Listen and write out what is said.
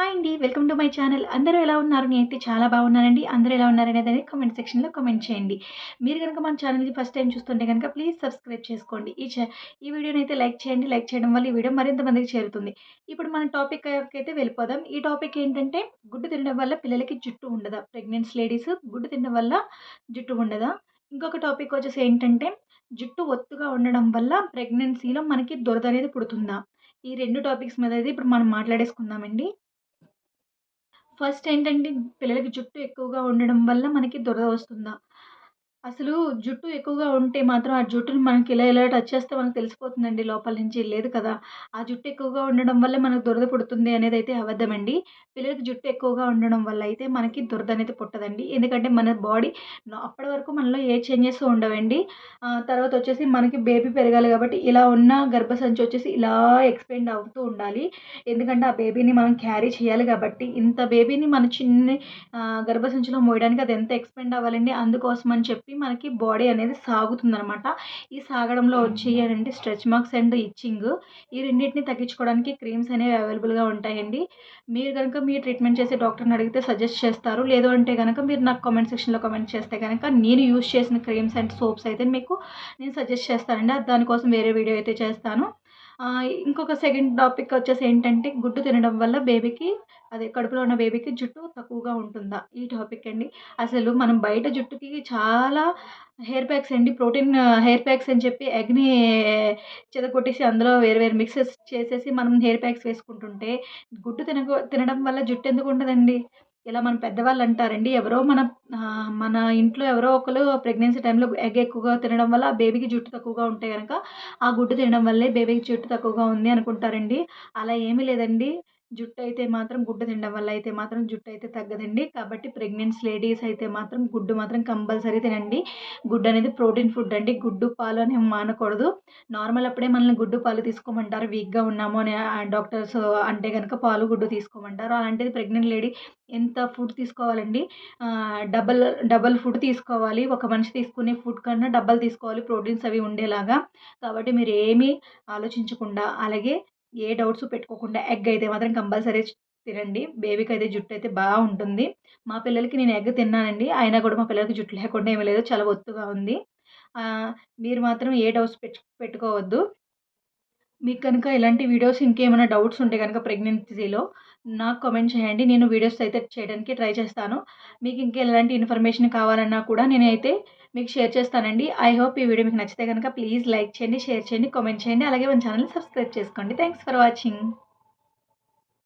Hi అండి welcome to my channel. అందరూ ఎలా ఉన్నారు? నేనైతే చాలా బాగున్నానండి. అందరూ ఎలా ఉన్నారనేది అనేది కామెంట్ సెక్షన్లో కామెంట్ చేయండి. మీరు కనుక మన ఛానల్ని ఫస్ట్ టైం చూస్తుంటే కనుక ప్లీజ్ సబ్స్క్రైబ్ చేసుకోండి. ఈ ఈ వీడియోని అయితే లైక్ చేయండి. లైక్ చేయడం వల్ల ఈ వీడియో మరింత మందికి చేరుతుంది. ఇప్పుడు మన టాపిక్ అయితే వెళ్ళిపోదాం. ఈ టాపిక్ ఏంటంటే గుడ్డు తినడం వల్ల పిల్లలకి జుట్టు ఉండదా? ప్రెగ్నెంట్స్ లేడీస్ గుడ్డు తినడం వల్ల జుట్టు ఉండదా? ఇంకొక టాపిక్ వచ్చేసి ఏంటంటే జుట్టు ఒత్తుగా ఉండడం వల్ల ప్రెగ్నెన్సీలో మనకి దొరద అనేది పుడుతుందా? ఈ రెండు టాపిక్స్ మీద అయితే ఇప్పుడు మనం మాట్లాడేసుకుందామండి. ఫస్ట్ ఏంటంటే పిల్లలకి జుట్టు ఎక్కువగా ఉండడం వల్ల మనకి దురద వస్తుందా? అసలు జుట్టు ఎక్కువగా ఉంటే మాత్రం ఆ జుట్టుని మనకి ఇలా ఇలా టచ్ చేస్తే మనకు తెలిసిపోతుందండి లోపల నుంచి? లేదు కదా. ఆ జుట్టు ఎక్కువగా ఉండడం వల్ల మనకు దురద పుడుతుంది అనేది అయితే అబద్ధమండి పిల్లలకి జుట్టు ఎక్కువగా ఉండడం వల్ల అయితే మనకి దురద అనేది పుట్టదండి. ఎందుకంటే మన బాడీ అప్పటి వరకు మనలో ఏ చేంజెస్ ఉండవండి. తర్వాత వచ్చేసి మనకి బేబీ పెరగాలి కాబట్టి ఇలా ఉన్న గర్భసంచి వచ్చేసి ఇలా ఎక్స్పెండ్ అవుతూ ఉండాలి. ఎందుకంటే ఆ బేబీని మనం క్యారీ చేయాలి కాబట్టి ఇంత బేబీని మన చిన్న గర్భసంచిలో మోయడానికి అది ఎంత ఎక్స్పెండ్ అవ్వాలండి? అందుకోసం అని చెప్పి చెప్పి మనకి బాడీ అనేది సాగుతుందనమాట ఈ సాగడంలో వచ్చి ఏంటంటే స్ట్రెచ్ మార్క్స్ అండ్ ఇచ్చింగ్. ఈ రెండింటిని తగ్గించుకోవడానికి క్రీమ్స్ అనేవి అవైలబుల్గా ఉంటాయండి. మీరు కనుక మీ ట్రీట్మెంట్ చేసే డాక్టర్ని అడిగితే సజెస్ట్ చేస్తారు. లేదు అంటే కనుక మీరు నాకు కామెంట్ సెక్షన్లో కామెంట్ చేస్తే కనుక నేను యూస్ చేసిన క్రీమ్స్ అండ్ సోప్స్ అయితే మీకు నేను సజెస్ట్ చేస్తానండి. దానికోసం వేరే వీడియో అయితే చేస్తాను. ఇంకొక సెకండ్ టాపిక్ వచ్చేసి ఏంటంటే గుడ్డు తినడం వల్ల బేబీకి అదే కడుపులో ఉన్న బేబీకి జుట్టు తక్కువగా ఉంటుందా? ఈ టాపిక్ అండి. అసలు మనం బయట జుట్టుకి చాలా హెయిర్ ప్యాక్స్ అండి ప్రోటీన్ హెయిర్ ప్యాక్స్ అని చెప్పి ఎగ్ని చెదకొట్టేసి అందులో వేరు వేరు మిక్సెస్ చేసేసి మనం హెయిర్ ప్యాక్స్ వేసుకుంటుంటే గుడ్డు తిన తినడం వల్ల జుట్టు ఎందుకు ఉండదండి? ఇలా మన పెద్దవాళ్ళు అంటారండి ఎవరో మన మన ఇంట్లో ఎవరో ఒకరు ప్రెగ్నెన్సీ టైంలో ఎగ్ ఎక్కువగా తినడం వల్ల ఆ బేబీకి జుట్టు తక్కువగా ఉంటే కనుక ఆ గుడ్డు తినడం వల్లే బేబీకి జుట్టు తక్కువగా ఉంది అనుకుంటారండి. అలా ఏమీ లేదండి. జుట్టు అయితే మాత్రం గుడ్డు తినడం వల్ల అయితే మాత్రం జుట్టు అయితే తగ్గదండి. కాబట్టి ప్రెగ్నెంట్స్ లేడీస్ అయితే మాత్రం గుడ్డు మాత్రం కంపల్సరీ తినండి. గుడ్డు అనేది ప్రోటీన్ ఫుడ్ అండి. గుడ్డు పాలు అని మానకూడదు. నార్మల్ అప్పుడే మనల్ని గుడ్డు పాలు తీసుకోమంటారు. వీక్గా ఉన్నాము అని డాక్టర్స్ అంటే కనుక పాలు గుడ్డు తీసుకోమంటారు. అలాంటిది ప్రెగ్నెంట్ లేడీ ఎంత ఫుడ్ తీసుకోవాలండి? డబల్ డబల్ ఫుడ్ తీసుకోవాలి. ఒక మనిషి తీసుకునే ఫుడ్ కన్నా డబ్బల్ తీసుకోవాలి. ప్రోటీన్స్ అవి ఉండేలాగా. కాబట్టి మీరు ఏమీ ఆలోచించకుండా అలాగే ఏ డౌట్స్ పెట్టుకోకుండా ఎగ్ అయితే మాత్రం కంపల్సరీ తినండి. బేబీకి అయితే జుట్టు అయితే బాగుంటుంది మా పిల్లలకి నేను ఎగ్ తిన్నానండి. అయినా కూడా మా పిల్లలకి జుట్టు లేకుండా ఏమీ లేదు. చాలా ఒత్తుగా ఉంది. మీరు మాత్రం ఏ డౌట్స్ పెట్టు పెట్టుకోవద్దు. మీకు కనుక ఇలాంటి వీడియోస్ ఇంకేమైనా డౌట్స్ ఉంటే కనుక ప్రెగ్నెన్సీలో నాకు కామెంట్ చేయండి. నేను వీడియోస్ అయితే చేయడానికి ట్రై చేస్తాను. మీకు ఇంకా ఎలాంటి ఇన్ఫర్మేషన్ కావాలన్నా కూడా నేనైతే మీకు షేర్ చేస్తానండి. ఐ హోప్ ఈ వీడియో మీకు నచ్చితే కనుక ప్లీజ్ లైక్ చేయండి షేర్ చేయండి కామెంట్ చేయండి. అలాగే మన ఛానల్ సబ్స్క్రైబ్ చేసుకోండి. Thanks for watching